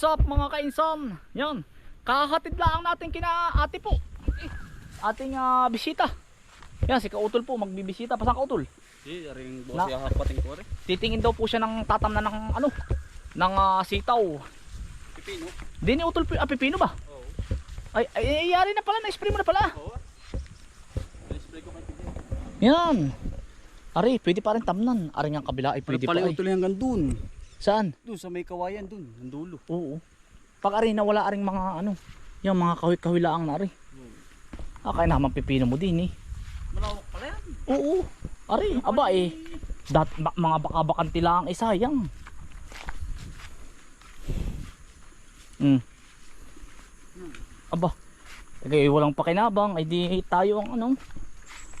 What's up mga kainsan? Yan. Kahatid lang natin kina ate po. Ating ah, bisita. Yan, si Kautol po magbibisita. Pasang Kautol? Di, ring Na- boss yung hapating ko rin. Titingin daw po siya ng tatamnan ng ano, ng ah, sitaw. Pipino. Di ni Utol ah, pipino ba? Oo. Ay, ay, ay, yari na pala, na-spray mo na pala. Oo. Display ko kay Pipino. Yan. Ari, pwede pa rin tamnan. Ari nga kabila ay pwede pa pala ay. utuloy hanggang dun. Saan? Dun sa may kawayan dun. Ang dulo. Oo. Pag ari nawala aring mga ano, yung mga kahoy-kahoy lang na ari. Ah, kaya naman pipino mo din eh. Malawak pala yan. Oo. Ari, aba eh. Dat, ba, mga baka-bakanti lang eh sayang. Hmm. Aba. Eh, walang pakinabang. Ay di tayo ang ano.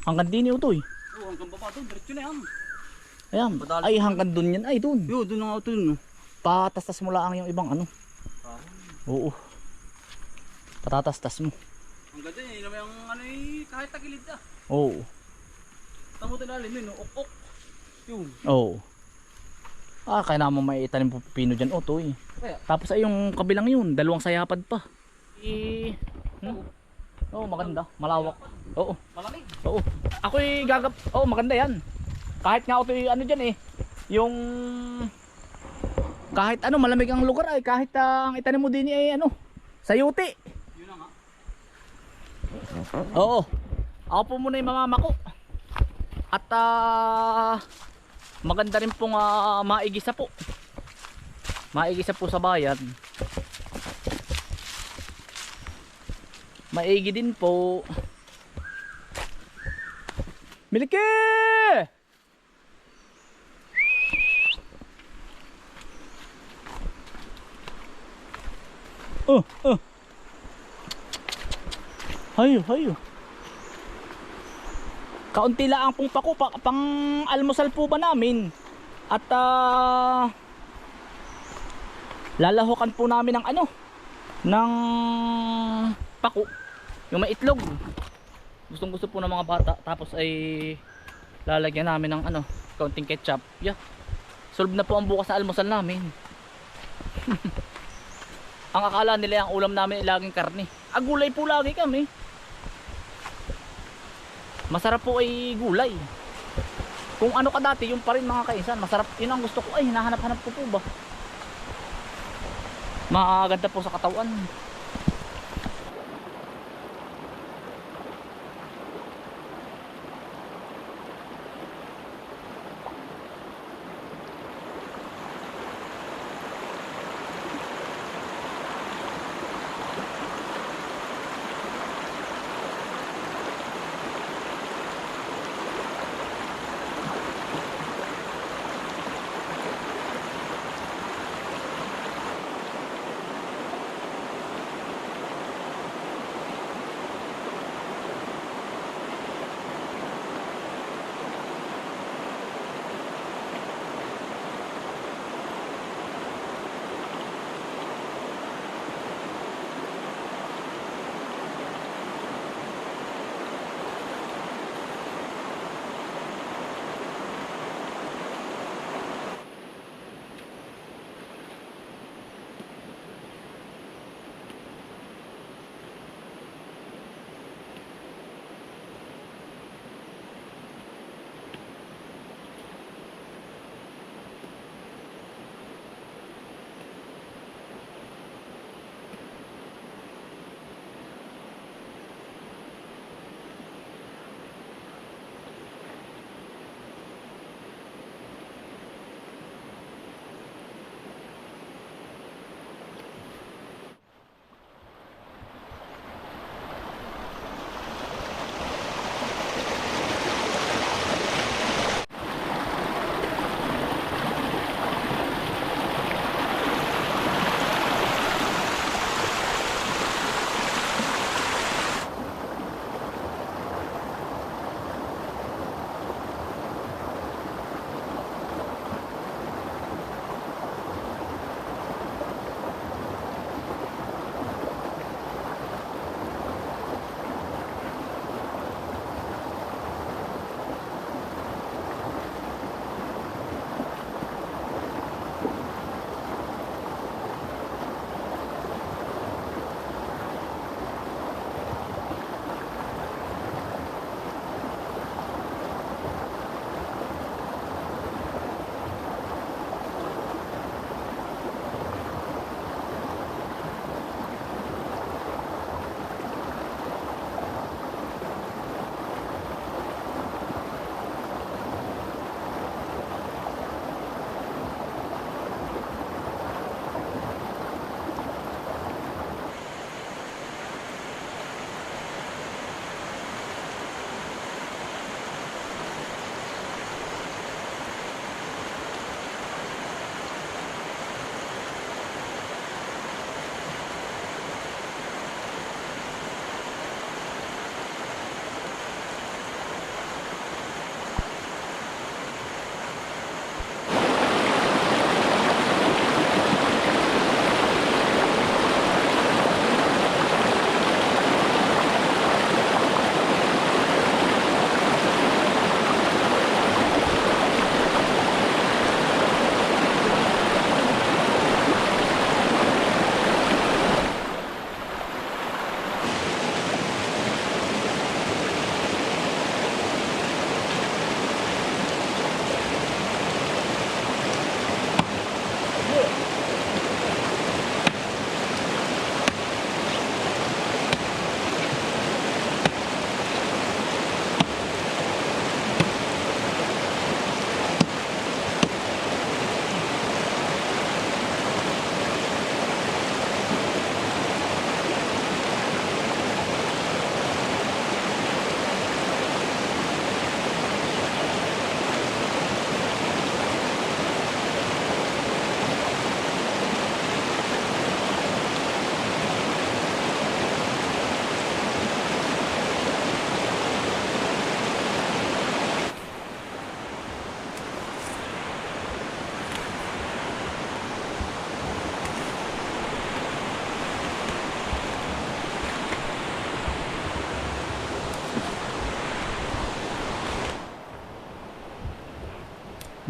Hanggang din ito eh. Oo, hanggang baba dun. Diretso na yan. Ayan. Madali. Ay hanggang dun yan. Ay dun. Yo, ang auto dun. no? Patastas mo lang yung ibang ano. Ah. Oo. Patatastas mo. Hanggang dun, yun naman yung ano eh, kahit tagilid ah. Oo. Tamo tinalim yun, no? ok ok. Yun. Oo. Ah, kaya naman may itanim po pipino dyan. O, to eh. Kaya, Tapos ay yung kabilang yun, dalawang sayapad pa. Eh, hmm? Oo, maganda. Malawak. Oo, malamig. oo. Ako'y gagap... Oo, maganda yan. Kahit nga ito ano dyan eh. Yung... Kahit ano, malamig ang lugar ay kahit ah, ang itanim mo din ay ano, sayuti. Yun nga. Oo. Ako po muna yung mamamako. At ah, maganda rin pong ah, maigisa po. Maigisa po sa bayan. Maigi din po. Miliki! Oh, oh. Hayo, hayo. Kaunti lang pong pako pa, pang almusal po ba namin. At ah, lalahukan po namin ng ano? Ng pako. Yung may itlog. Gustong gusto po ng mga bata. Tapos ay lalagyan namin ng ano? Kaunting ketchup. Yeah. Solve na po ang bukas na almusal namin ang akala nila ang ulam namin ay laging karne. Ah gulay po lagi kami. Masarap po ay gulay. Kung ano ka dati yung pa rin mga kaisan masarap. Yun ang gusto ko. Ay hinahanap-hanap ko po ba? Maganda po sa katawan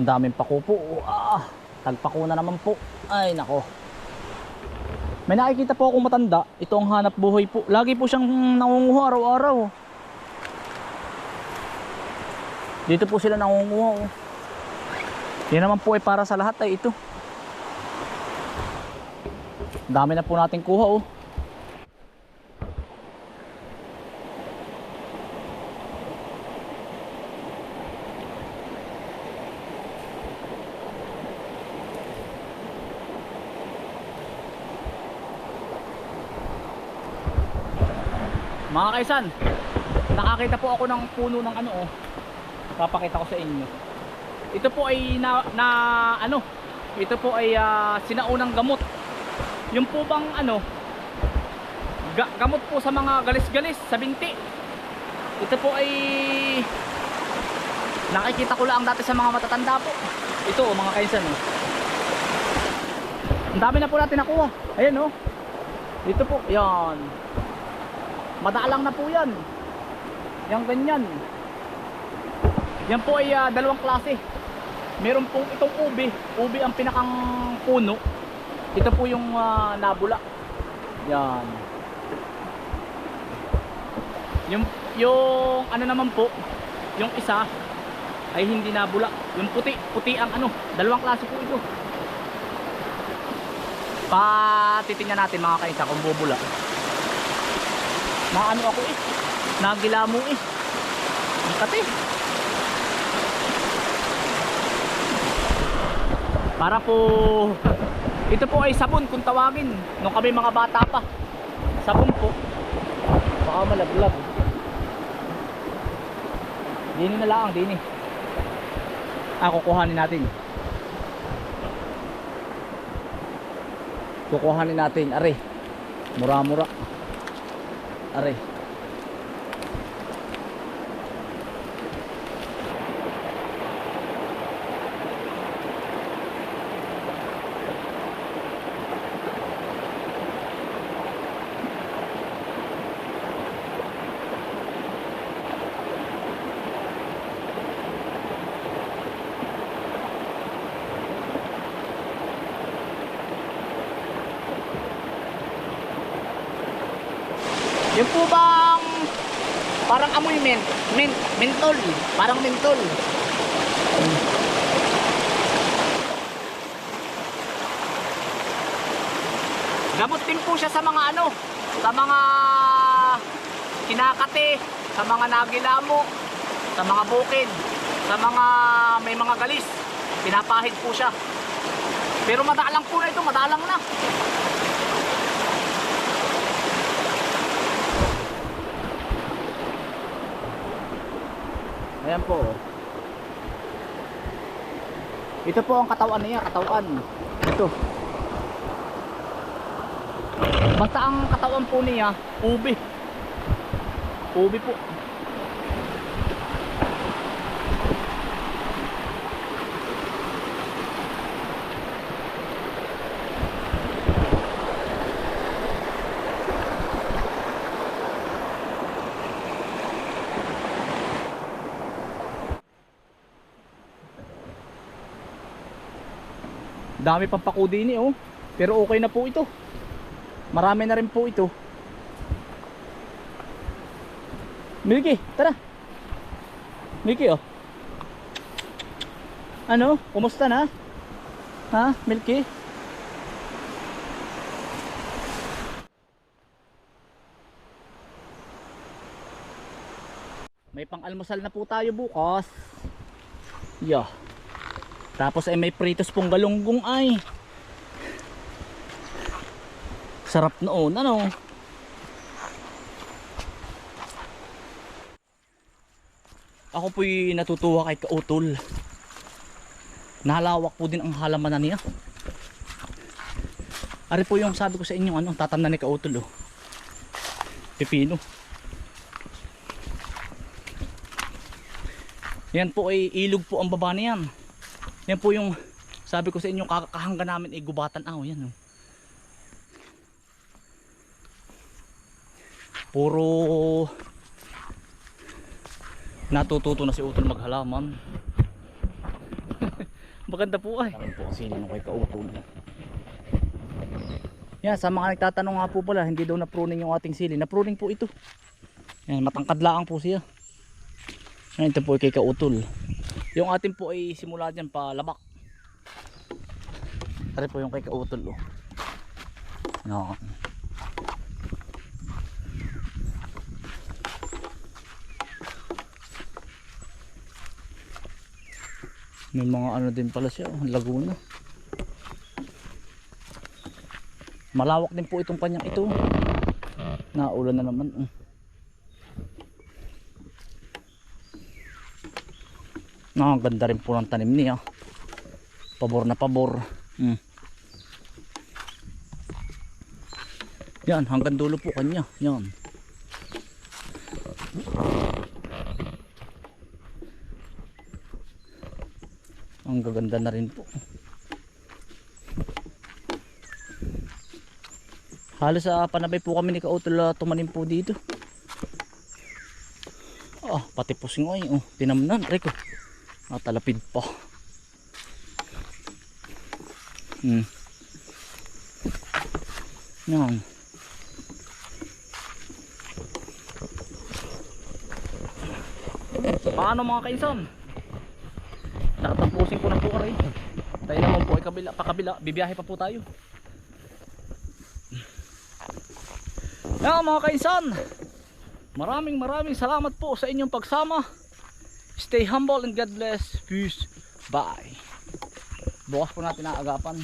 Ang daming pako po. Ah, tagpako na naman po. Ay, nako. May nakikita po akong matanda. Ito ang hanap buhay po. Lagi po siyang nangunguha araw-araw. Dito po sila nangunguha. Oh. Yan naman po ay para sa lahat ay ito. Dami na po nating kuha oh. Mga kaisan, nakakita po ako ng puno ng ano oh. Papakita ko sa inyo. Ito po ay na, na ano, ito po ay ah, sinaunang gamot. Yung po bang ano, ga- gamot po sa mga galis-galis sa binti. Ito po ay nakikita ko lang dati sa mga matatanda po. Ito oh, mga kaisan oh. Ang dami na po natin nakuha. Ayan oh. Dito po, yan. Madalang na po yan. Yang ganyan. Yan po ay ah, dalawang klase. Meron pong itong ubi. Ubi ang pinakang puno. Ito po yung ah, nabula. Yan. Yung, yung ano naman po, yung isa ay hindi nabula. Yung puti, puti ang ano, dalawang klase po ito. Patitingnan natin mga kaisa kung bubula. Na ano ako eh. Nagila mo eh. Ang kati. Para po ito po ay sabon kung tawagin nung kami mga bata pa. Sabon po. Baka malaglag. Dini na lang, dini. Ah, kukuhanin natin. Kukuhanin natin, are. Mura-mura. Are. Po bang parang amoy mint, mint, mentol, parang mentol. Gamot din po siya sa mga ano, sa mga kinakate, sa mga nagilamo, sa mga bukid, sa mga may mga galis. Pinapahid po siya. Pero madalang po na ito, madalang na. Ayan po. Ito po ang katawan niya, katawan. Ito. Basta ang katawan po niya, ubi. Ubi po. Dami pang pakudi ni oh. Pero okay na po ito. Marami na rin po ito. Milky, tara. Milky oh. Ano? Kumusta na? Ha? Milky? May pang-almusal na po tayo bukas. Yeah. Tapos ay may pritos pong galunggong ay. Sarap noon, ano? Ako po'y natutuwa kay Kautol. Nalawak po din ang halamanan niya. Ari po yung sabi ko sa inyo, ano, tatanda ni Kautol, oh. Pipino. Yan po ay ilog po ang baba niyan. Yan po yung sabi ko sa inyo kakahangga namin ay gubatan aw yan oh. Puro natututo na si Utol maghalaman. Maganda po ay. Meron po kasi nung kay kautol. Yan, sa mga nagtatanong nga po pala, hindi daw na-pruning yung ating sili. Na-pruning po ito. Yan, matangkad lang po siya. Yan, ito po ay kay kautol. Yung ating po ay simula dyan pa labak. Tari po yung kay kautol. Oh. Yan. May mga ano din pala siya, oh, Laguna. Malawak din po itong kanyang ito. Naulan na naman. mm. Ah, ang ganda rin po ng tanim niya. Pabor na pabor. Mm. Yan, hanggang dulo po kanya. Yan. Ang gaganda na rin po. Halos sa panabay po kami ni Kautol uh, tumanim po dito. Ah, pati po singoy. Oh, tinamnan. Reko. Natalapid pa. Hmm. Yan. Paano mga kainsan? Tatapusin ko na po aray. Tayo naman po ay kabila, pakabila. Bibiyahe pa po tayo. Yan mga kainsan. Maraming maraming salamat po sa inyong pagsama. Stay humble and God bless. Peace. Bye. Bukas po natin aagapan.